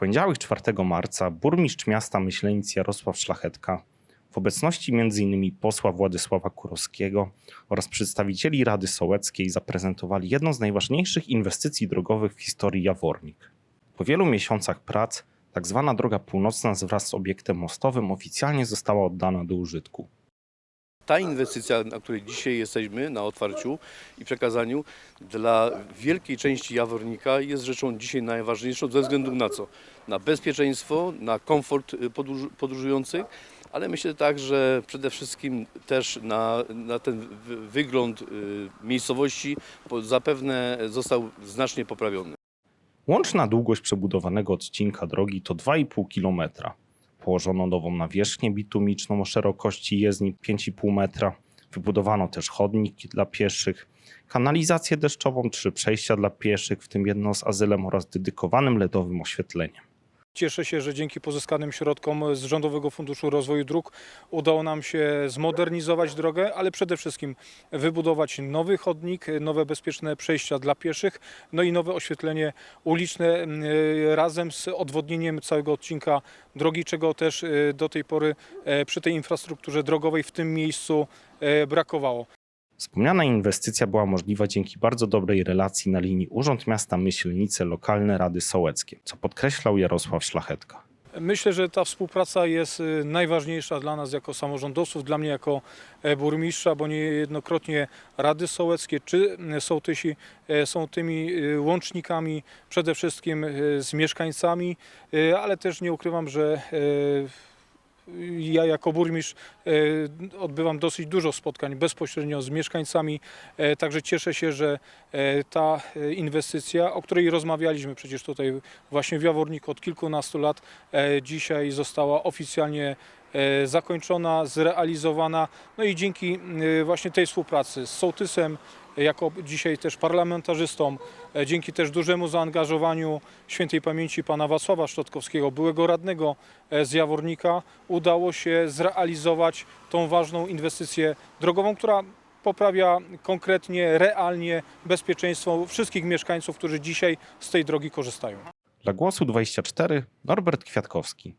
poniedziałek 4 marca burmistrz miasta Myślenic Jarosław Szlachetka w obecności m.in. posła Władysława Kurowskiego oraz przedstawicieli Rady Sołeckiej zaprezentowali jedną z najważniejszych inwestycji drogowych w historii Jawornik. Po wielu miesiącach prac tak zwana droga północna wraz z obiektem mostowym oficjalnie została oddana do użytku. Ta inwestycja, na której dzisiaj jesteśmy, na otwarciu i przekazaniu, dla wielkiej części Jawornika jest rzeczą dzisiaj najważniejszą ze względu na co? Na bezpieczeństwo, na komfort y, podróż, podróżujących, ale myślę także przede wszystkim też na, na ten wy- wygląd y, miejscowości zapewne został znacznie poprawiony. Łączna długość przebudowanego odcinka drogi to 2,5 km. Położono nową nawierzchnię bitumiczną o szerokości jezdni 5,5 metra. Wybudowano też chodnik dla pieszych, kanalizację deszczową, trzy przejścia dla pieszych, w tym jedno z azylem oraz dedykowanym LEDowym oświetleniem. Cieszę się, że dzięki pozyskanym środkom z Rządowego Funduszu Rozwoju Dróg udało nam się zmodernizować drogę, ale przede wszystkim wybudować nowy chodnik, nowe bezpieczne przejścia dla pieszych, no i nowe oświetlenie uliczne e, razem z odwodnieniem całego odcinka drogi, czego też e, do tej pory e, przy tej infrastrukturze drogowej w tym miejscu brakowało. Wspomniana inwestycja była możliwa dzięki bardzo dobrej relacji na linii Urząd Miasta Myślenice Lokalne Rady Sołeckie, co podkreślał Jarosław Szlachetka. Myślę, że ta współpraca jest y, najważniejsza dla nas jako samorządowców, dla mnie jako e, burmistrza, bo niejednokrotnie Rady Sołeckie czy sołtysi e, są tymi y, łącznikami przede wszystkim y, z mieszkańcami, ale też nie ukrywam, że e, ja jako burmistrz e, odbywam dosyć dużo spotkań bezpośrednio z mieszkańcami, e, także cieszę się, że e, ta inwestycja, o której rozmawialiśmy przecież tutaj właśnie w Jaworniku od kilkunastu lat, dzisiaj została oficjalnie zakończona, zrealizowana. No i dzięki e, właśnie tej współpracy z Sołtysem, e, jako dzisiaj też parlamentarzystą, e, dzięki też dużemu zaangażowaniu świętej pamięci pana Wacława Szczotkowskiego, byłego radnego e, z Jawornika, udało się zrealizować tą ważną inwestycję drogową, która poprawia konkretnie, realnie bezpieczeństwo wszystkich mieszkańców, którzy dzisiaj z tej drogi korzystają. Dla głosu 24 Norbert Kwiatkowski.